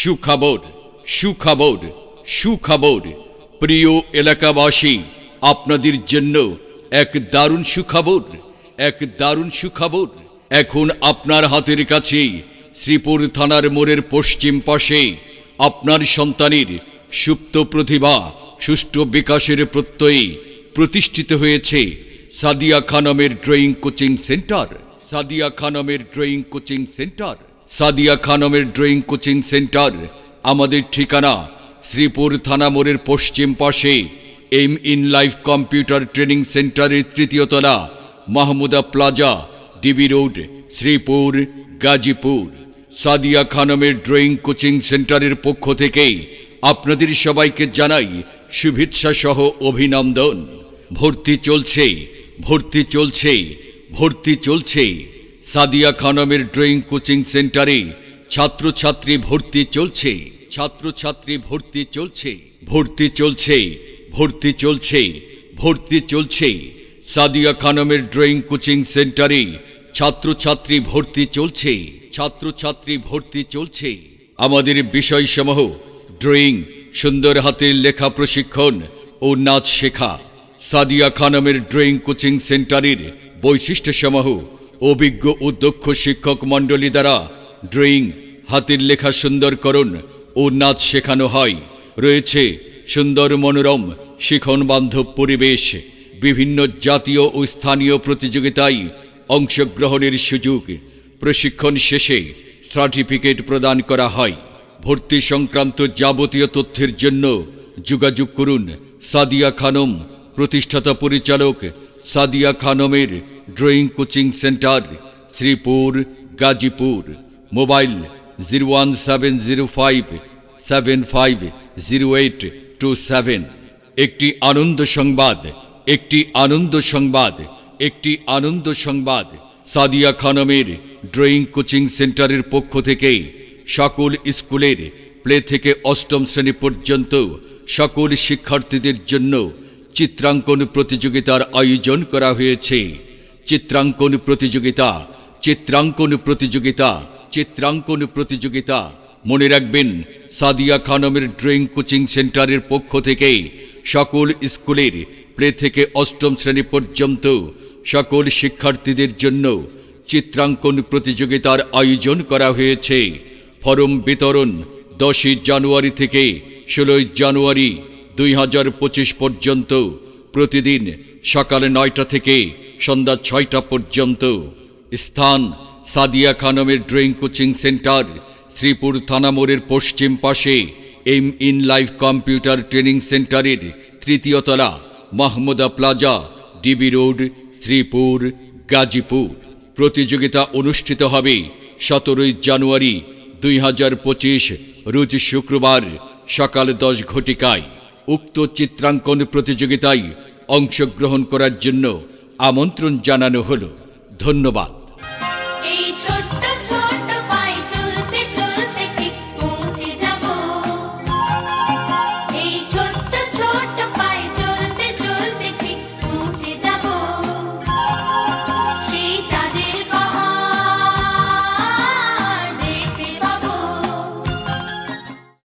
সুখবর সুখবর সুখবর প্রিয় এলাকাবাসী, আপনাদের জন্য এক দারুণ সুখবর এক দারুণ সুখবর এখন আপনার হাতের কাছেই শ্রীপুর থানার মোড়ের পশ্চিম পাশে আপনার সন্তানের সুপ্ত প্রতিভা, সুষ্ঠু বিকাশের প্রত্যয়ে প্রতিষ্ঠিত হয়েছে সাদিয়া খানমের ড্রয়িং কোচিং সেন্টার। সাদিয়া খানমের ড্রয়িং কোচিং সেন্টার। সাদিয়া খানমের ড্রয়িং কোচিং সেন্টার, আমাদের ঠিকানা শ্রীপুর থানা মোড়ের পশ্চিম পাশে M in life computer training সেন্টারের তৃতীয় তলা, Mahmuda plaza, DB road, Sreepur, Gazipur. Sadia খানমের drawing coaching সেন্টারের পক্ষ থেকে আপনাদের সবাইকে জানাই শুভেচ্ছা সহ অভিনন্দন। ভর্তি চলছে ভর্তি চলছে ভর্তি চলছে। সাদিয়া খানমের ড্রয়িং কোচিং সেন্টারে ছাত্রছাত্রী ভর্তি চলছে, ছাত্রছাত্রী ভর্তি চলছে ভর্তি চলছে ভর্তি চলছে ভর্তি চলছে। সাদিয়া খানমের ড্রয়িং কোচিং সেন্টারে ছাত্রছাত্রী ভর্তি চলছে, ছাত্রছাত্রী ভর্তি চলছে। আমাদের বিষয়সমূহ, ড্রয়িং, সুন্দর হাতের লেখা প্রশিক্ষণ ও নাচ শেখা। সাদিয়া খানমের ড্রয়িং কোচিং সেন্টারের বৈশিষ্ট্যসমূহ অভিজ্ঞ ও দক্ষ শিক্ষক মণ্ডলী দ্বারা ড্রয়িং, হাতের লেখা সুন্দরকরণ ও নাচ শেখানো হয়। রয়েছে সুন্দর মনোরম শিখন বান্ধব পরিবেশ, বিভিন্ন জাতীয় ও স্থানীয় প্রতিযোগিতায় অংশগ্রহণের সুযোগ। প্রশিক্ষণ শেষে সার্টিফিকেট প্রদান করা হয়। ভর্তি সংক্রান্ত যাবতীয় তথ্যের জন্য যোগাযোগ করুন সাদিয়া খানম, প্রতিষ্ঠাতা পরিচালক Sadia খানমের drawing coaching centre Sreepur Gazipur mobile zero one seven zero five seven five zero eight two seven একটি আনন্দ সংবাদ একটি আনন্দ সংবাদ একটি আনন্দ সংবাদ সাদিয়া খানমের ড্রয়িং কোচিং সেন্টারের পক্ষ থেকে সকল স্কুলের প্লে থেকে অষ্টম শ্রেণি পর্যন্ত সকল শিক্ষার্থীদের জন্য চিত্রাঙ্কন প্রতিযোগিতার আয়োজন করা হয়েছে। চিত্রাঙ্কন প্রতিযোগিতা চিত্রাঙ্কন প্রতিযোগিতা চিত্রাঙ্কন প্রতিযোগিতা। মনে রাখবেন, সাদিয়া খানমের ড্রয়িং কোচিং সেন্টারের পক্ষ থেকে সকল স্কুলের প্লে থেকে অষ্টম শ্রেণি পর্যন্ত সকল শিক্ষার্থীদের জন্য চিত্রাঙ্কন প্রতিযোগিতার আয়োজন করা হয়েছে। ফরম বিতরণ দশই জানুয়ারি থেকে ষোলোই জানুয়ারি দুই হাজার পঁচিশ পর্যন্ত। প্রতিদিন সকালে নয়টা থেকে সন্ধ্যা ছয়টা পর্যন্ত। স্থান সাদিয়া খানমের ড্রয়িং কোচিং সেন্টার, শ্রীপুর থানা মোড়ের পশ্চিম পাশে M in life computer training সেন্টারের তৃতীয় তলা, Mahmuda plaza, DB road, Sreepur, Gazipur. প্রতিযোগিতা অনুষ্ঠিত হবে সতেরোই জানুয়ারি দুই হাজার পঁচিশ, রোজ শুক্রবার সকাল দশ ঘটিকায়। উক্ত চিত্রাঙ্কন প্রতিযোগিতায় অংশগ্রহণ করার জন্য আমন্ত্রণ জানানো হল। ধন্যবাদ।